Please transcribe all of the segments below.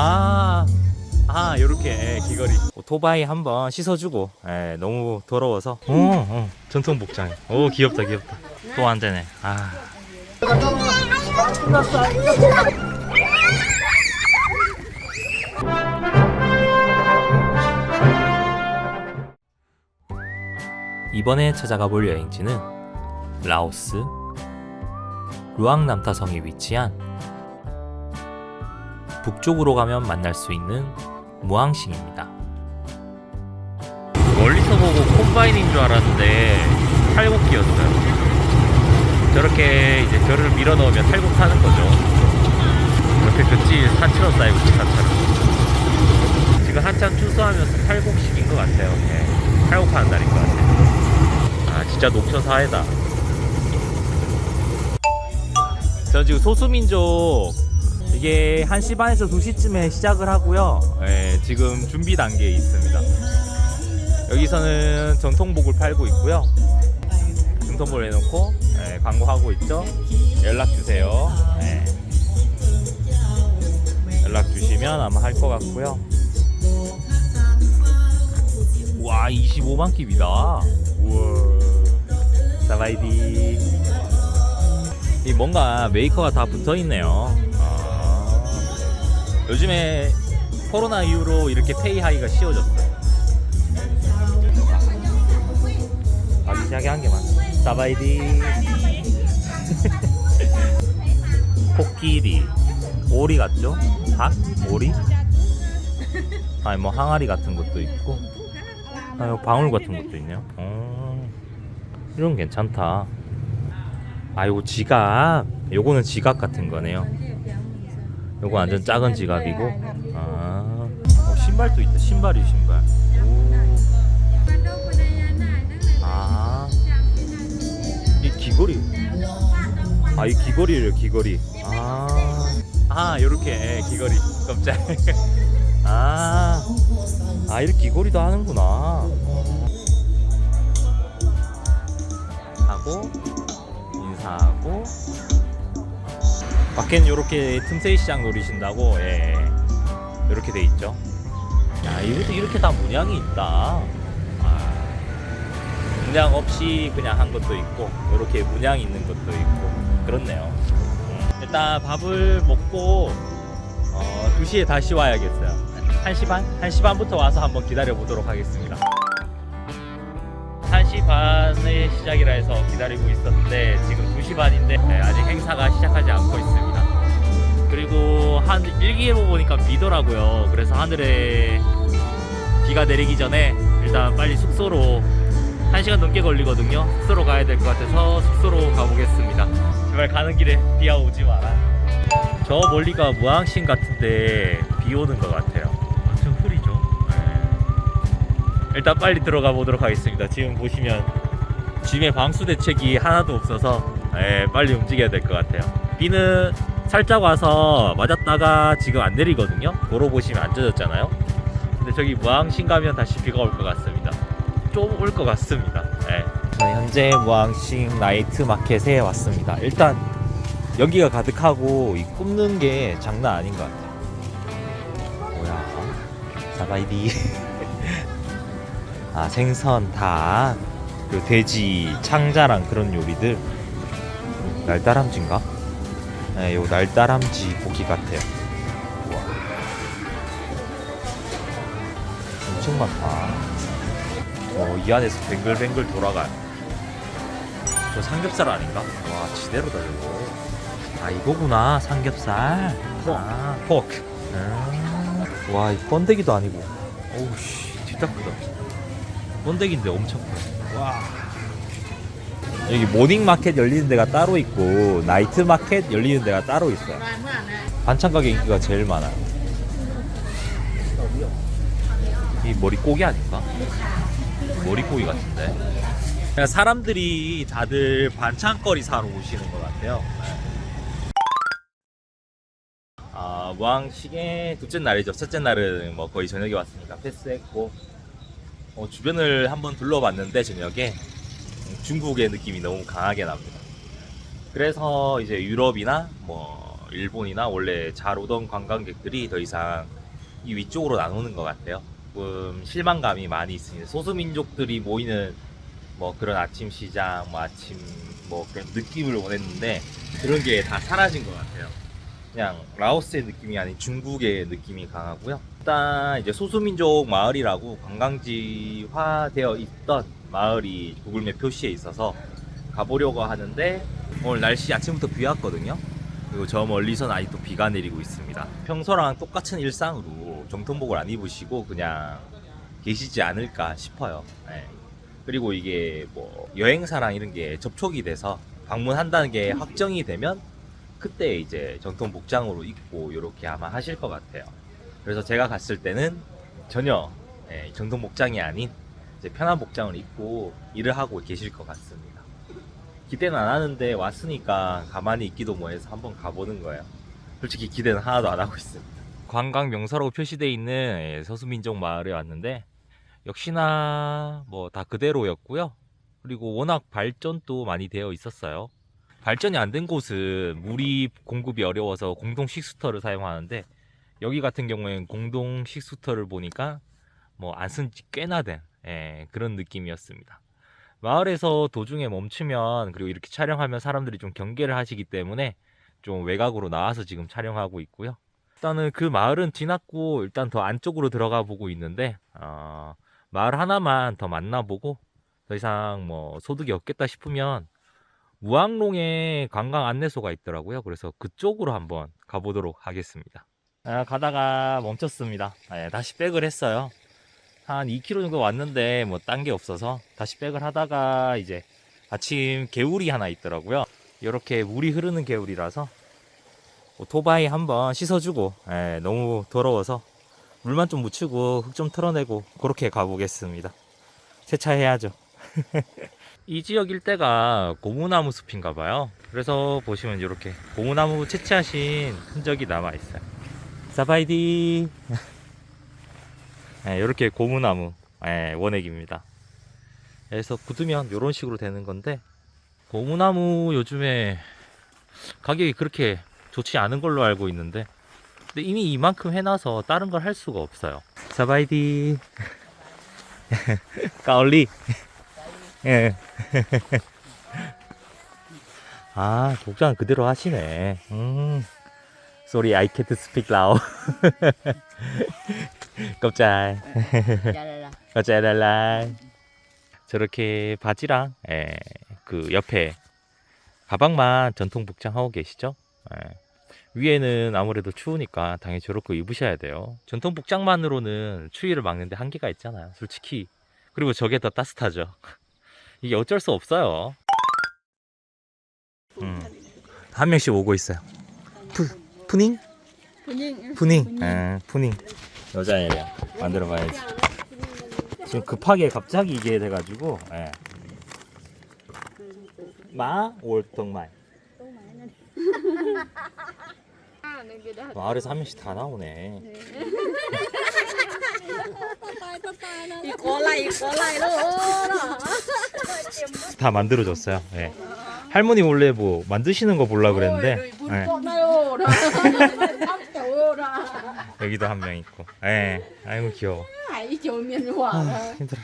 아, 아, 요렇게 귀걸이. 오토바이 한번 씻어주고, 예, 너무 더러워서. 어, 어, 전통 복장. 오, 귀엽다, 귀엽다. 또 안 되네. 아. 이번에 찾아가 볼 여행지는 라오스 루앙남타성에 위치한 북쪽으로 가면 만날 수 있는 무앙싱입니다. 멀리서 보고 콤바인인 줄 알았는데 탈곡기였어요. 저렇게 이제 별을 밀어 넣으면 탈곡하는 거죠. 이렇게 긋질 산처럼 쌓이고 기사처럼. 지금 한참 추수하면서 탈곡식인 것 같아요. 예, 탈곡하는 날인 것 같아요. 아 진짜 녹초 사회다. 저 지금 소수민족 이게 1시 반에서 2시쯤에 시작을 하고요. 예, 지금 준비 단계에 있습니다. 여기서는 전통복을 팔고 있고요. 전통복을 해놓고 예, 광고하고 있죠. 연락 주세요. 예. 연락 주시면 아마 할 것 같고요. 와 25만 킵이다. 우와. 사바이디. 이 뭔가 메이커가 다 붙어 있네요. 아. 요즘에 코로나 이후로 이렇게 페이 하이가 쉬워졌어요. 가기 시작한 게 많아. 사바이디. 코끼리. 오리 같죠? 닭? 오리? 아니 뭐 항아리 같은 것도 있고. 아, 방울 같은 것도 있네요. 어, 이런 거 괜찮다. 아, 요거 지갑. 요거는 지갑 같은 거네요. 요거 완전 작은 지갑이고. 아, 어, 신발도 있다. 신발이 신발. 오. 아, 이 귀걸이. 아, 이 귀걸이래요, 귀걸이. 아, 아, 요렇게 귀걸이. 깜짝. 아, 아, 이렇게 귀걸이도 하는구나. 하고, 인사하고, 밖에는 이렇게 틈새 시장 노리신다고, 예. 이렇게 돼 있죠. 야, 이것도 이렇게 다 문양이 있다. 아, 문양 없이 그냥 한 것도 있고, 이렇게 문양 있는 것도 있고, 그렇네요. 음, 일단 밥을 먹고, 어, 2시에 다시 와야겠어요. 1시 반? 1시 반부터 와서 한번 기다려 보도록 하겠습니다. 1시 반의 시작이라 해서 기다리고 있었는데 지금 2시 반인데 네, 아직 행사가 시작하지 않고 있습니다. 그리고 한 일기예보 보니까 비더라고요. 그래서 하늘에 비가 내리기 전에 일단 빨리 숙소로 1시간 넘게 걸리거든요. 숙소로 가야 될 것 같아서 숙소로 가보겠습니다. 제발 가는 길에 비가 오지 마라. 저 멀리가 무항신 같은데 비 오는 것 같아요. 좀 흐리죠? 네. 일단 빨리 들어가 보도록 하겠습니다. 지금 보시면 짐에 방수 대책이 하나도 없어서 예, 빨리 움직여야 될 것 같아요. 비는 살짝 와서 맞았다가 지금 안 내리거든요. 도로 보시면 안 젖었잖아요. 근데 저기 무항신 가면 다시 비가 올 것 같습니다. 좀 올 것 같습니다. 예. 현재 무항신 나이트 마켓에 왔습니다. 일단 여기가 가득하고 이 굽는 게 장난 아닌 것 같아요. 뭐야? 사바이디. 아 생선, 닭, 그리고 돼지, 창자랑 그런 요리들. 날다람쥐인가? 네, 요 날다람쥐 고기 같아요. 우와. 엄청 많다. 어, 이 안에서 뱅글뱅글 돌아가요. 저 삼겹살 아닌가? 와, 지대로다 저거. 아 이거구나 삼겹살 아 포크 아, 와이 번데기도 아니고 오우씨 진짜 크다 번데기인데 엄청 크와 여기 모닝 마켓 열리는 데가 따로 있고 나이트 마켓 열리는 데가 따로 있어요 반찬 가게 인기가 제일 많아요 이 머리고기 아닌가? 머리고기 같은데 그냥 사람들이 다들 반찬거리 사러 오시는 것 같아요 네. 아, 무항식의 둘째 날이죠. 첫째 날은 뭐 거의 저녁에 왔습니다. 패스했고 어, 주변을 한번 둘러봤는데 저녁에 중국의 느낌이 너무 강하게 납니다. 그래서 이제 유럽이나 뭐 일본이나 원래 잘 오던 관광객들이 더 이상 이 위쪽으로 안 오는 것 같아요. 조금 실망감이 많이 있습니다. 소수민족들이 모이는 뭐 그런 아침 시장, 뭐 아침 뭐 그런 느낌을 원했는데 그런 게 다 사라진 것 같아요. 그냥 라오스의 느낌이 아닌 중국의 느낌이 강하고요. 일단 이제 소수민족 마을이라고 관광지화되어 있던 마을이 구글맵 표시에 있어서 가보려고 하는데 오늘 날씨 아침부터 비 왔거든요. 그리고 저 멀리선 아직도 비가 내리고 있습니다. 평소랑 똑같은 일상으로 정통복을 안 입으시고 그냥 계시지 않을까 싶어요. 네. 그리고 이게 뭐 여행사랑 이런 게 접촉이 돼서 방문한다는 게 확정이 되면 그때 이제 전통 복장으로 입고 이렇게 아마 하실 것 같아요. 그래서 제가 갔을 때는 전혀 예, 전통 복장이 아닌 이제 편한 복장을 입고 일을 하고 계실 것 같습니다. 기대는 안 하는데 왔으니까 가만히 있기도 뭐해서 한번 가보는 거예요. 솔직히 기대는 하나도 안 하고 있습니다. 관광 명소라고 표시되어 있는 예, 서수민족 마을에 왔는데 역시나 뭐 다 그대로였고요. 그리고 워낙 발전도 많이 되어 있었어요. 발전이 안 된 곳은 물이 공급이 어려워서 공동 식수터를 사용하는데 여기 같은 경우에는 공동 식수터를 보니까 뭐 안 쓴 지 꽤나 된 예, 그런 느낌이었습니다. 마을에서 도중에 멈추면 그리고 이렇게 촬영하면 사람들이 좀 경계를 하시기 때문에 좀 외곽으로 나와서 지금 촬영하고 있고요. 일단은 그 마을은 지났고 일단 더 안쪽으로 들어가 보고 있는데 어, 마을 하나만 더 만나보고 더 이상 뭐 소득이 없겠다 싶으면 무항롱에 관광 안내소가 있더라고요. 그래서 그쪽으로 한번 가보도록 하겠습니다. 아, 가다가 멈췄습니다. 네, 다시 백을 했어요. 한 2km 정도 왔는데 뭐 딴 게 없어서 다시 백을 하다가 이제 아침 개울이 하나 있더라고요. 이렇게 물이 흐르는 개울이라서 오토바이 한번 씻어주고 예, 너무 더러워서 물만 좀 묻히고 흙 좀 털어내고 그렇게 가보겠습니다. 세차해야죠. 이 지역 일대가 고무나무 숲인가 봐요. 그래서 보시면 이렇게 고무나무 채취하신 흔적이 남아 있어요. 사바이디. 네, 이렇게 고무나무 네, 원액입니다. 그래서 굳으면 이런 식으로 되는 건데 고무나무 요즘에 가격이 그렇게 좋지 않은 걸로 알고 있는데 근데 이미 이만큼 해놔서 다른 걸 할 수가 없어요. 사바이디. 까올리. 예. 아, 복장 그대로 하시네. 음. Sorry, I can't speak Lao. 껍짤. 짜라라. 껍짤 달라. 저렇게 바지랑 예, 그 옆에 가방만 전통 복장 하고 계시죠? 예. 위에는 아무래도 추우니까 당연히 저렇게 입으셔야 돼요. 전통 복장만으로는 추위를 막는데 한계가 있잖아요. 솔직히. 그리고 저게 더 따뜻하죠. 이게 어쩔 수 없어요. 음. 한 명씩 오고 있어요. 푸, 푸닝? 분잉. 푸닝. 예, 푸닝. 여자애랑 만들어 봐야지. 지금 급하게 갑자기 이게 돼가지고, 예. 마, 올통말. 마을에서 한 명씩 다 나오네. 다 만들어줬어요. 예. 할머니 원래 뭐 만드시는 거 보려 그랬는데, 예. 여기도 한 명 있고. 예. 아이고 귀여워. 아, 힘들어.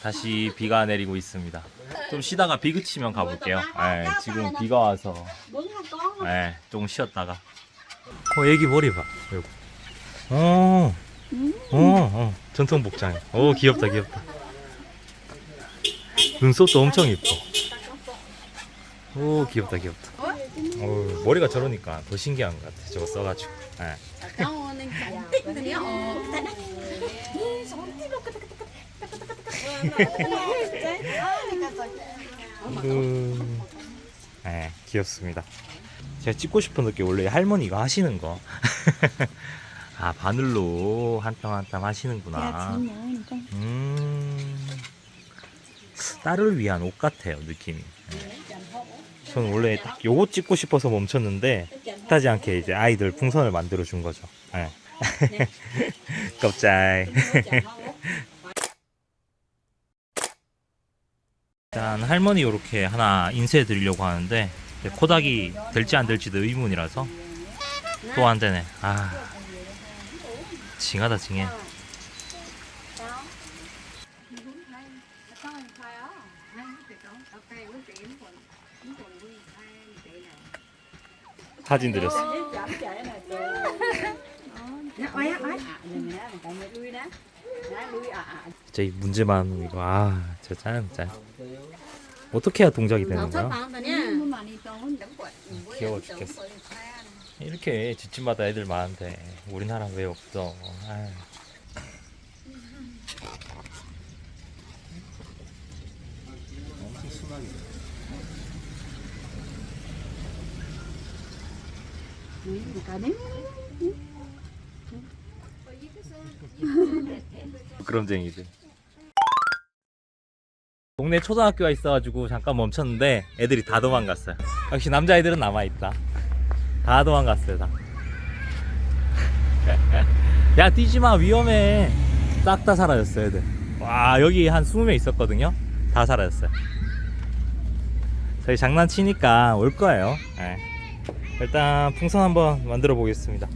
다시 비가 내리고 있습니다. 좀 쉬다가 비 그치면 가볼게요. 예, 지금 비가 와서 예, 조금 쉬었다가. 어, 애기 머리 봐. 이거. 어, 어, 어, 전통 복장. 오, 귀엽다, 귀엽다. 눈썹도 엄청 이뻐. 오, 귀엽다, 귀엽다. 어, 머리가 저러니까 더 신기한 것 같아. 저거 써가지고. 예. 음, 네, 귀엽습니다. 제가 찍고 싶은 게 원래 할머니가 하시는 거. 아, 바늘로 한 땀 한 땀 하시는구나. 음, 딸을 위한 옷 같아요, 느낌이. 네. 저는 원래 딱 요거 찍고 싶어서 멈췄는데, 뜻하지 않게 이제 아이들 풍선을 만들어 준 거죠. 네. 껍짤. 일단 할머니 이렇게 하나 인쇄해 드리려고 하는데 코닥이 될지 안 될지도 의문이라서 또 안 되네. 아, 징하다 징해. 사진 드렸어. 진짜 이 문제 많은 이거 아 진짜 짠 짠. 어떻게 해야 동작이 되는 거야? 귀여워 죽겠어. 이렇게 집집마다 애들 많은데 우리나라 왜 없어? 아유. 부끄럼쟁이지. 동네 초등학교가 있어가지고 잠깐 멈췄는데 애들이 다 도망갔어요. 역시 남자애들은 남아있다. 다 도망갔어요, 다. 야, 뛰지 마, 위험해. 싹 다 사라졌어요, 애들. 와, 여기 한 20명 있었거든요. 다 사라졌어요. 저희 장난치니까 올 거예요. 예. 일단 풍선 한번 만들어 보겠습니다.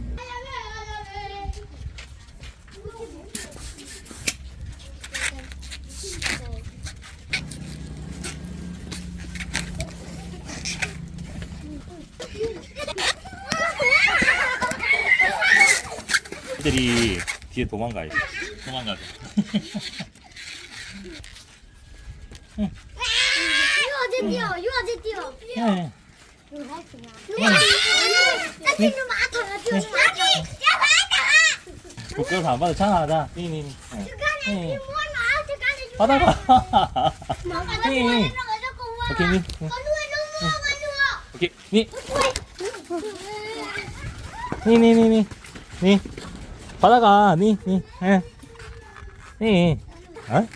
애들이 뒤에 도망가야지. 도망가자. 이거 어디 뛰어? 이거 어디 뛰어? 네. 부끄러워서 안 받아. 자, 자. 니, 니, 니. 네. 주간에 네. 뭐. 오케이, 니. 오케이, 니. 니, 니. 받아가. 니, 니. 예. 니. 어?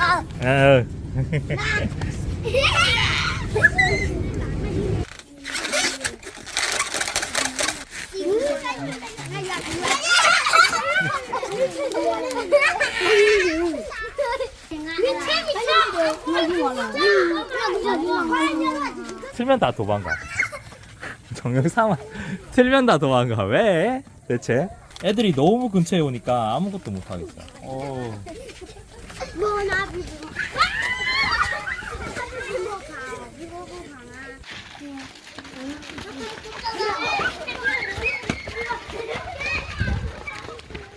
아. 어. 틀면 다 도망가. 동영상만 틀면 다 도망가. 왜? 대체? 애들이 너무 근처에 오니까 아무것도 못 하겠어. 오.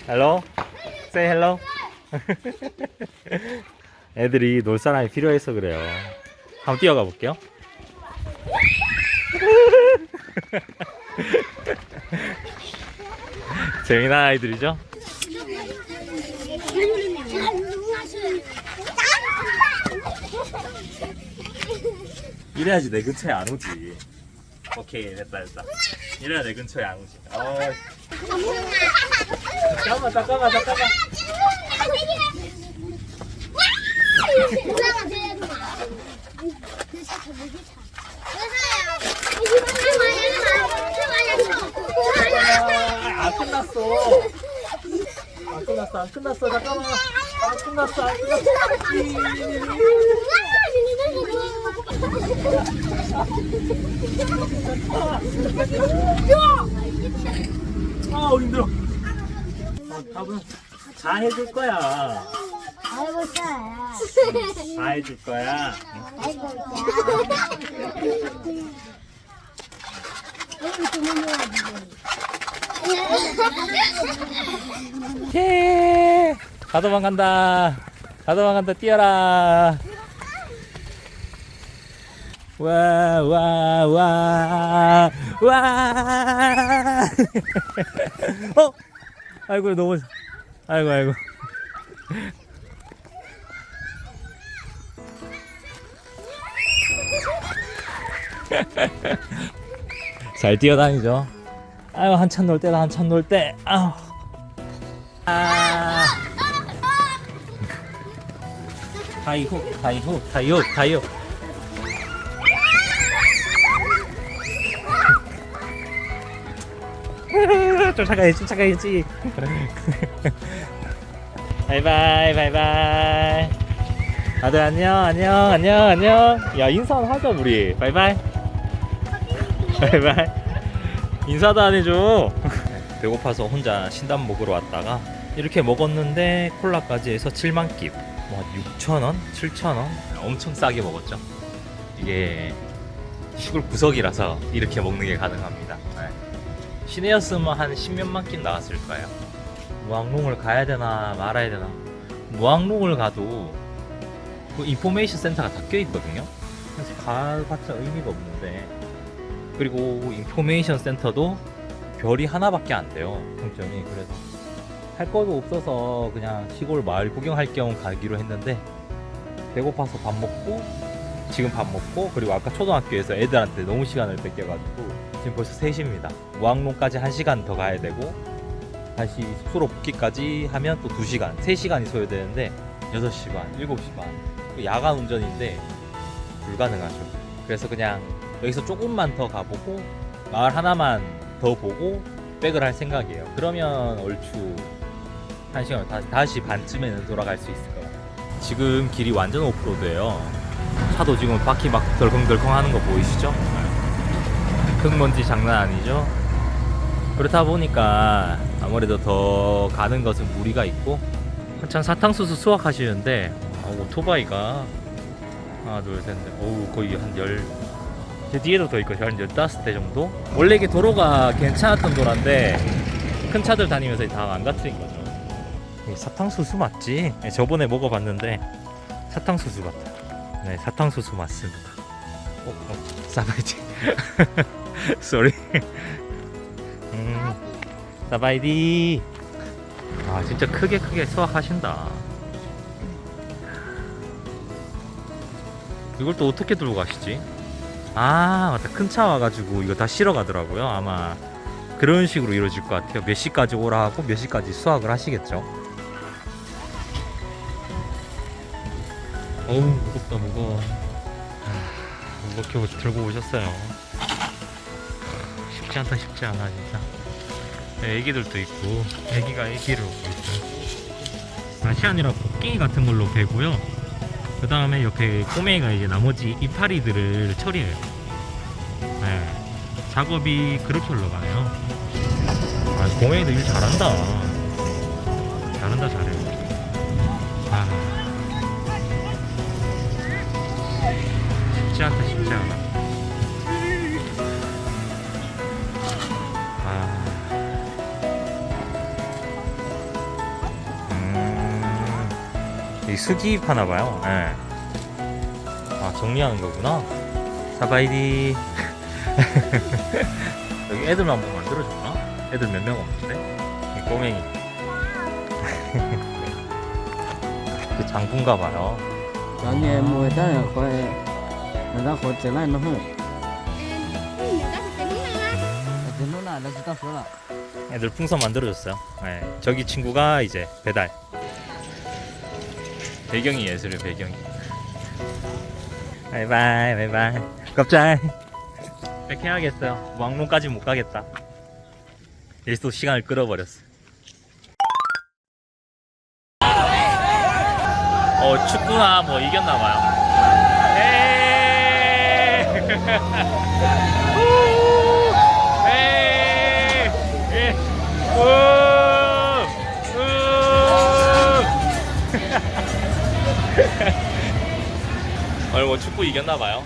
헬로? Say hello. 애들이 놀 사람이 필요해서 그래요. 한번 뛰어가 볼게요. 재미난 아이들이죠? 이래야지 내 근처에 안 오지. 오케이, 됐다, 됐다. 이래야 내 근처에 안 오지. 어, 잠깐만, 잠깐만, 잠깐만. 아, 안 끝났어. 안 끝났어, 안 끝났어, 잠깐만. 안 끝났어, 안 끝났어. 아, 힘들어. 어, 답은 다 해줄 거야. 다 해줄 거야. 예. 다 도망간다. 다 도망간다. 뛰어라. 와, 와, 와, 와. 어? 아이고, 너무, 아이고, 아이고. 잘 뛰어다니죠. 아유, 한참 놀 때다, 한참 놀 때. 아우. 아. 다이후, 다이후, 다이후, 다이후. 쫓아가야지, 쫓아가야지. 바이바이, 바이바이. 다들 안녕 안녕 안녕 안녕 야 인사 하자 우리 바이바이 바이바이 인사도 안 해줘 배고파서 혼자 신담 먹으러 왔다가 이렇게 먹었는데 콜라까지 해서 7만 깁 뭐 6,000원? 7,000원? 엄청 싸게 먹었죠 이게 시골 구석이라서 이렇게 먹는 게 가능합니다 네. 시내였으면 한 10몇만 낀 나왔을 거예요 무항롱을 가야 되나 말아야 되나 무항롱을 가도 그 인포메이션 센터가 다 껴 있거든요. 그래서 가봤자 의미가 없는데 그리고 인포메이션 센터도 별이 하나밖에 안 돼요. 평점이 그래서 할 것도 없어서 그냥 시골 마을 구경할 겸 가기로 했는데 배고파서 밥 먹고 지금 밥 먹고 그리고 아까 초등학교에서 애들한테 너무 시간을 뺏겨가지고 지금 벌써 3시입니다. 무항롱까지 1시간 더 가야 되고 다시 숙소로 복귀까지 하면 또 2시간, 3시간이 소요되는데 6시 반, 7시 반. 야간 운전인데 불가능하죠. 그래서 그냥 여기서 조금만 더 가보고 마을 하나만 더 보고 백을 할 생각이에요. 그러면 얼추 1시간 다시, 반쯤에는 돌아갈 수 있을 것 같아요. 지금 길이 완전 오프로드예요. 차도 지금 바퀴 막 덜컹덜컹 하는 거 보이시죠? 흙먼지 장난 아니죠? 그렇다 보니까 아무래도 더 가는 것은 무리가 있고 한참 사탕수수 수확하시는데 아, 오토바이가 하나 둘셋넷 어우 거의 한열 제 뒤에도 더 있고 한 15대 정도? 원래 이게 도로가 괜찮았던 도로인데 큰 차들 다니면서 다 망가뜨린 거죠 사탕수수 맞지? 네, 저번에 먹어봤는데 사탕수수 같아 네 사탕수수 맞습니다. 어, 어. 사바이디. 쏘리 음 사바이디. 아 진짜 크게 크게 수확하신다. 이걸 또 어떻게 들고 가시지? 아 맞다. 큰 차 와가지고 이거 다 실어 가더라고요. 아마 그런 식으로 이루어질 것 같아요. 몇 시까지 오라 하고 몇 시까지 수확을 하시겠죠? 어우 무겁다 무거워 하, 무겁게 들고 오셨어요. 쉽지 않다 쉽지 않아 진짜. 네, 애기들도 있고. 애기가 애기를 오고 있어요. 아시안이라 곡괭이 같은 걸로 베고요. 그 다음에 옆에 꼬맹이가 이제 나머지 이파리들을 처리해요. 네, 작업이 그렇게 흘러가요. 아 꼬맹이도 일 잘한다. 잘한다 잘해 이 수기입 하나 봐요. 예. 아 정리하는 거구나. 사바이디. 여기 애들만 뭐 만들어줬나? 애들 몇 명 없는데? 이 꼬맹이. 그 장군가 봐요. hơn thì nó là nó chỉ ta số là 애들 풍선 만들어줬어요. 예. 저기 친구가 이제 배달. 배경이 예술의 배경이. 바이바이 바이바이. 갑자기 백해야겠어요. 왕롱까지 못 가겠다. 또 시간을 끌어버렸어. 어 축구나 뭐 이겼나 봐요. 에이! 후! 에이! 예! 우! 오늘 뭐 축구 이겼나봐요.